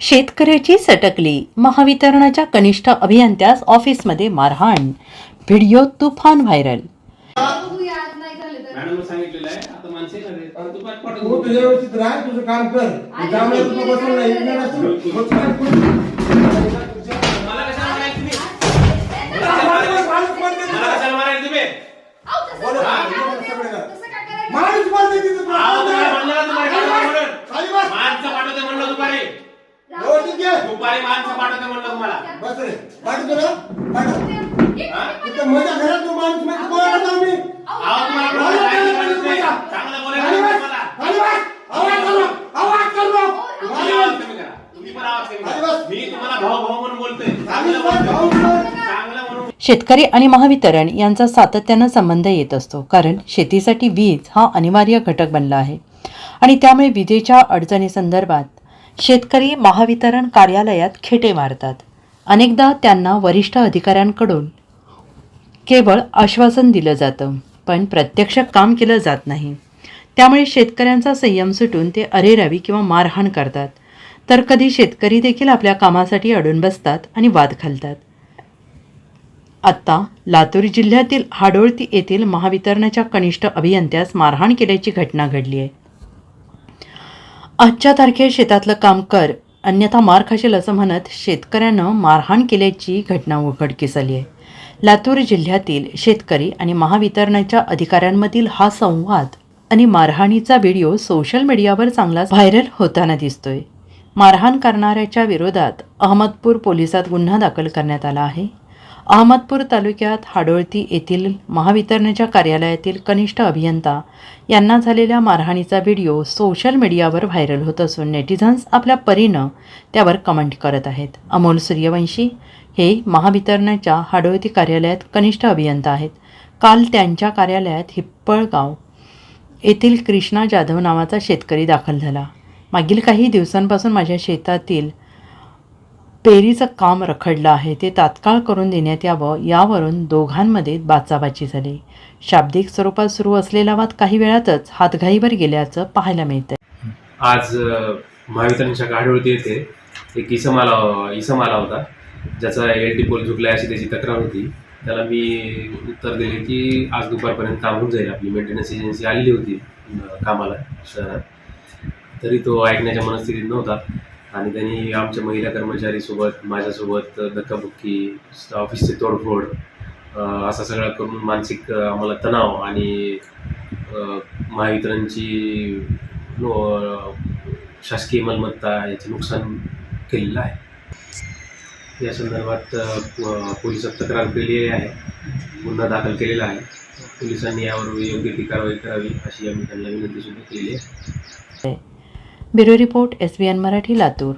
शेतकऱ्याची सटकली. महावितरणाच्या कनिष्ठ अभियंत्यास ऑफिसमध्ये मारहाण. व्हिडिओ तुफान व्हायरल. बघूया ठीक आहे. दुपारी माणसं पाठवते म्हणलं तुम्हाला बस रे. पाठवतो ना? पाठव. एक हा? मिनिट इथं माझ्या घरात तू माणूस माहिती कोणाला जाऊ मी? आहो तुम्हाला बोलायला सांगितलं माणूस नाही. चांगलं बोलायला खाली सांगितलं बस. मला खाली बस. आवाज करू नको. आवाज करू नको. तुम्ही आवाज कमी करा तुम्ही पण आवाज कमी खाली करा बस. मी तुम्हाला भाऊ भाऊ म्हणून बोलतोय खाली चांगलं बस. भाऊ बोलतोय बोल. चांगलं म्हणून शेतकरी आणि महावितरण यांचा सातत्यानं संबंध येत असतो कारण शेतीसाठी वीज हा अनिवार्य घटक बनला आहे आणि त्यामुळे विजेच्या अडचणीसंदर्भात शेतकरी महावितरण कार्यालयात खेटे मारतात. अनेकदा त्यांना वरिष्ठ अधिकाऱ्यांकडून केवळ आश्वासन दिलं जातं पण प्रत्यक्ष काम केलं जात नाही. त्यामुळे शेतकऱ्यांचा संयम सुटून ते अरेरावी किंवा मारहाण करतात. तर कधी शेतकरी देखील आपल्या कामासाठी अडून बसतात आणि वाद घालतात. आत्ता लातूर जिल्ह्यातील हाडोळती येथील महावितरणाच्या कनिष्ठ अभियंत्यास मारहाण केल्याची घटना घडली आहे आजच्या तारखेत शेतातलं काम कर अन्यथा मार खाशील असं म्हणत शेतकऱ्यानं मारहाण केल्याची घटना उघडकीस आली आहे. लातूर जिल्ह्यातील शेतकरी आणि महावितरणाच्या अधिकाऱ्यांमधील हा संवाद आणि मारहाणीचा व्हिडिओ सोशल मीडियावर चांगलाच व्हायरल होताना दिसतोय. मारहाण करणाऱ्याच्या विरोधात अहमदपूर पोलिसात गुन्हा दाखल करण्यात आला आहे. अहमदपूर तालुक्यात हाडोळती येथील महावितरणाच्या कार्यालयातील कनिष्ठ अभियंता यांना झालेल्या मारहाणीचा व्हिडिओ सोशल मीडियावर व्हायरल होत असून नेटिझन्स आपल्या परीनं त्यावर कमेंट करत आहेत. अमोल सूर्यवंशी हे महावितरणाच्या हाडोळती कार्यालयात कनिष्ठ अभियंता आहेत. काल त्यांच्या कार्यालयात हिप्पळगाव येथील कृष्णा जाधव नावाचा शेतकरी दाखल झाला. मागील काही दिवसांपासून माझ्या शेतातील पेरीचं काम रखडलं आहे ते तात्काळ करून देण्यात यावं यावरून दोघांमध्ये बाचाबाची झाली. शाब्दिक स्वरूपात सुरू असलेला वाद काही वेळातच हातघाईवर गेल्याचं पाहायला मिळतं आज महावितरणच्या गाडीवरती येथे एक इसम आला इसम आला होता ज्याचा एल टी पोल झुकला अशी त्याची तक्रार होती. त्याला मी उत्तर दिले की आज दुपारपर्यंत काम होऊन जाईल आपली मेंटेनन्स एजन्सी आलेली होती कामाला शहरात. तरी तो ऐकण्याच्या मनस्थितीत नव्हता. आणि त्यांनी आमच्या महिला कर्मचारीसोबत माझ्यासोबत धक्काबुक्की ऑफिसचे तोडफोड असा सगळा करून मानसिक आम्हाला तणाव आणि महावितरणची नो- शासकीय मालमत्ता याचे नुकसान केलेलं आहे. या संदर्भात पोलिसात तक्रार केली आहे. गुन्हा दाखल केलेला आहे. पोलिसांनी यावर योग्य ती कारवाई करावी अशी आम्ही त्यांना विनंती सुद्धा केली आहे. Bureau report S B N Marathi Latur.